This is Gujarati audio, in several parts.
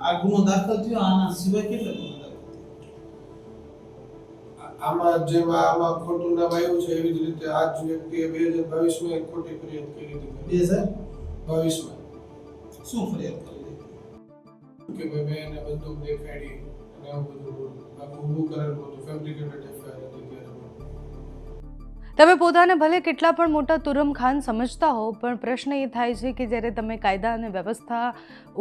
આ ગુનો દાખલ થયો આના સિવાય કેટલા ગુનો આમાં જેમ આમાં ખોટું નામ આવ્યું છે એવી જ રીતે આ જ વ્યક્તિએ બે હજાર બાવીસમાં એક ખોટી ફરિયાદ કરી બે હજાર? બાવીસમાં. શું ફરિયાદ કરી હતી? કે ભાઈ મેં એને બંદૂક દેખાડી અને આવું બધું આખું ઊભું કરેલું હતું ફેબ્રિકેટેડ તમે પોતાને ભલે કેટલા પણ મોટા તુરમખાન સમજતા હો, પણ પ્રશ્ન એ થાય છે કે જ્યારે તમે કાયદા અને વ્યવસ્થા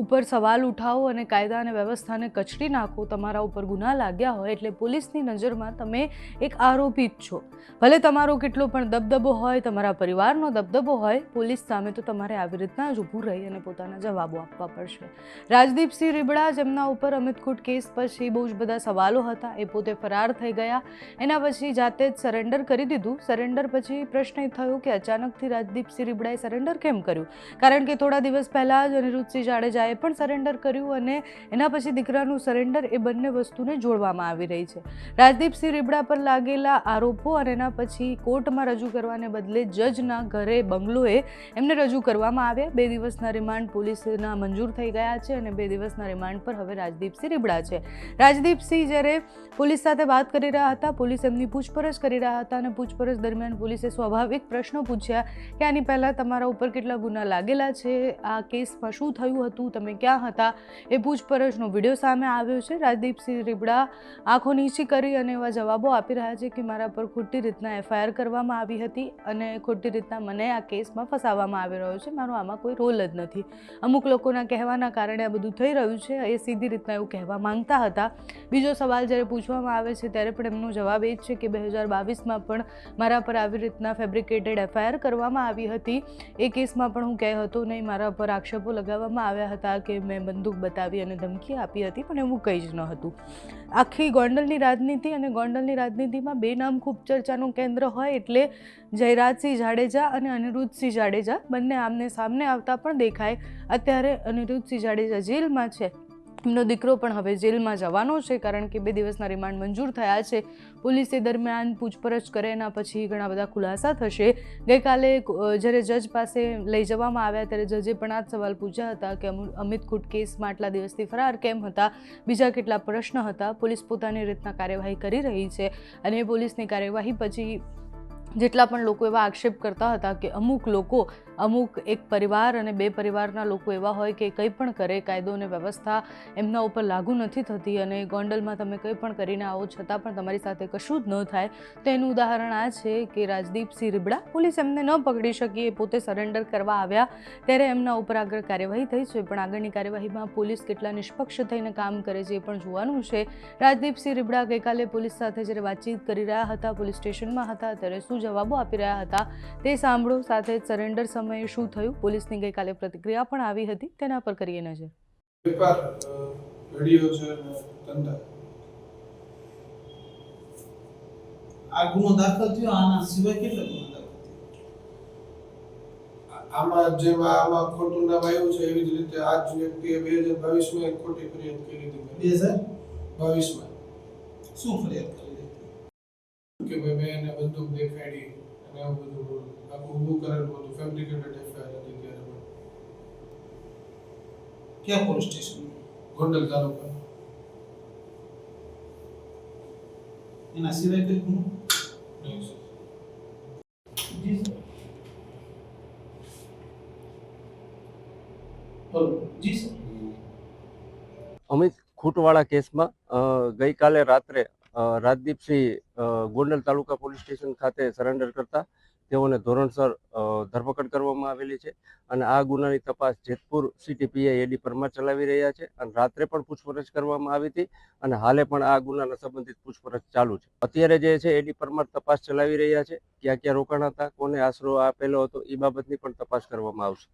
ઉપર સવાલ ઉઠાવો અને કાયદા અને વ્યવસ્થાને કચડી નાખો, તમારા ઉપર ગુના લાગ્યા હોય એટલે પોલીસની નજરમાં તમે એક આરોપી જ છો. ભલે તમારો કેટલો પણ દબદબો હોય, તમારા પરિવારનો દબદબો હોય, પોલીસ સામે તો તમારે આવી રીતના જ ઊભું રહી અને પોતાના જવાબો આપવા પડશે. રાજદીપસિંહ રીબડા, જેમના ઉપર અમિતકૂટ કેસ પછી બહુ જ બધા સવાલો હતા, એ પોતે ફરાર થઈ ગયા. એના પછી જાતે જ સરેન્ડર કરી દીધું. સરેન્ડર પછી પ્રશ્ન એ થયો કે અચાનકથી રાજદીપસિંહ રીબડાએ સરેન્ડર કેમ કર્યું? કારણ કે થોડા દિવસ પહેલાં જ અનિરુદ્ધસિંહ જાડેજાએ પણ સરેન્ડર કર્યું અને એના પછી દીકરાનું સરેન્ડર એ બંને વસ્તુને જોડવામાં આવી રહી છે. રાજદીપસિંહ રીબડા પર લાગેલા આરોપો અને એના પછી કોર્ટમાં રજૂ કરવાને બદલે જજના ઘરે બંગલોએ એમને રજૂ કરવામાં આવ્યા. બે દિવસના રિમાન્ડ પોલીસના મંજૂર થઈ ગયા છે અને બે દિવસના રિમાન્ડ પર હવે રાજદીપસિંહ રીબડા છે. રાજદીપસિંહ જ્યારે પોલીસ સાથે વાત કરી રહ્યા હતા, પોલીસ એમની પૂછપરછ કરી રહ્યા હતા અને પૂછપરછ દરમિયાન પોલીસે સ્વાભાવિક પ્રશ્નો પૂછ્યા કે આની પહેલાં તમારા ઉપર કેટલા ગુના લાગેલા છે, આ કેસમાં શું થયું હતું, તમે ક્યાં હતા? એ પૂછપરછનો વીડિયો સામે આવ્યો છે. રાજદીપસિંહ રીબડા આંખો નીચી કરી અને એવા જવાબો આપી રહ્યા છે કે મારા પર ખોટી રીતના એફઆઈઆર કરવામાં આવી હતી અને ખોટી રીતના મને આ કેસમાં ફસાવવામાં આવી રહ્યો છે. મારો આમાં કોઈ રોલ જ નથી. અમુક લોકોના કહેવાના કારણે આ બધું થઈ રહ્યું છે. એ સીધી રીતના એવું કહેવા માંગતા હતા. બીજો સવાલ જ્યારે પૂછવામાં આવે છે ત્યારે પણ એમનો જવાબ એ જ છે કે બે હજાર બાવીસમાં પણ મારા પર આવી રીતના ફેબ્રિકેટેડ એફઆઈઆર કરવામાં આવી હતી. એ કેસમાં પણ હું કહે હતો નહીં. મારા પર આક્ષેપો લગાવવામાં આવ્યા હતા કે મેં બંદૂક બતાવી અને ધમકી આપી હતી, પણ એવું કંઈ જ ન હતું. આખી ગોંડલની રાજનીતિ અને ગોંડલની રાજનીતિમાં બે નામ ખૂબ ચર્ચાનું કેન્દ્ર હોય એટલે જયરાજસિંહ જાડેજા અને અનિરુદ્ધસિંહ જાડેજા બંને આમને સામને આવતા પણ દેખાય. અત્યારે અનિરુદ્ધસિંહ જાડેજા જેલમાં છે. એમનો દીકરો પણ હવે જેલમાં જવાનો છે, કારણ કે બે દિવસના રિમાન્ડ મંજૂર થયા છે. પોલીસે દરમિયાન પૂછપરછ કરે એના પછી ઘણા બધા ખુલાસા થશે. ગઈકાલે જ્યારે જજ પાસે લઈ જવામાં આવ્યા ત્યારે જજે પણ આ સવાલ પૂછ્યા હતા કે અમુ- અમિત ખુટ કેસમાં આટલા દિવસથી ફરાર કેમ હતા? બીજા કેટલા પ્રશ્ન હતા? પોલીસ પોતાની રીતના કાર્યવાહી કરી રહી છે અને પોલીસની કાર્યવાહી પછી જેટલા પણ લોકો એવા આક્ષેપ કરતા હતા કે અમુક લોકો, અમુક એક પરિવાર અને બે પરિવારના લોકો એવા હોય કે કંઈ પણ કરે, કાયદો અને વ્યવસ્થા એમના ઉપર લાગુ નથી થતી અને ગોંડલમાં તમે કંઈ પણ કરીને આવો છતાં પણ તમારી સાથે કશું જ ન થાય, તો એનું ઉદાહરણ આ છે કે રાજદીપસિંહ રીબડા પોલીસ એમને ન પકડી શકી, એ પોતે સરેન્ડર કરવા આવ્યા ત્યારે એમના ઉપર આગળ કાર્યવાહી થઈ છે, પણ આગળની કાર્યવાહીમાં પોલીસ કેટલા નિષ્પક્ષ થઈને કામ કરે છે એ પણ જોવાનું છે. રાજદીપસિંહ રીબડા ગઈકાલે પોલીસ સાથે જ્યારે વાતચીત કરી રહ્યા હતા, પોલીસ સ્ટેશનમાં હતા, ત્યારે શું જવાબો આપી રહ્યા હતા તે સાંભળો. સાથે જ સરેન્ડર સમયે શું થયું? પોલીસની ગઈકાલે પ્રતિક્રિયા પણ આવી હતી. તેના પર કરીએ નજર. વેપાર ઘડીઓ છે ધંધા. આ ગુનો દાખલ થયો આના સિવાય કેટલા ગુનો આમાં જેમ આમાં ખોટું નામ આવ્યું છે એવી જ રીતે આ જ વ્યક્તિએ બે હજાર બાવીસમાં એક ખોટી ફરિયાદ કરી હતી. બે હજાર? બાવીસમાં. શું ફરિયાદ કરી? કે ભાઈ મેં એને બંદૂક દેખાડી અને આવું બધું આખું ઊભું કરેલું હતું ફેબ્રિકેટેડ એફઆઈઆર હતી ત્યારે પણ. ક્યાં પોલીસ સ્ટેશન ગોંડલ તાલુકા. એના સિવાય કઈ હું નહીં સર. જી સર હલો. જી સર અમિત ખૂટવાળા કેસમાં ગઈકાલે રાત્રે રાજદીપસિંહ ગોંડલ તાલુકા પોલીસ સ્ટેશન ખાતે સરેન્ડર કરતા તેઓને ધોરણસર ધરપકડ કરવામાં આવેલી છે અને આ ગુનાની તપાસ Jetpur city PI AD Parmar ચલાવી રહ્યા છે અને રાત્રે પણ પૂછપરછ કરવામાં આવી હતી અને હાલે પણ આ ગુનાના સંબંધિત પૂછપરછ ચાલુ છે. અત્યારે જે છે એડી પરમાર તપાસ ચલાવી રહ્યા છે. ક્યાં ક્યાં રોકાણ હતા, કોને આશરો આપેલો હતો એ બાબતની પણ તપાસ કરવામાં આવશે.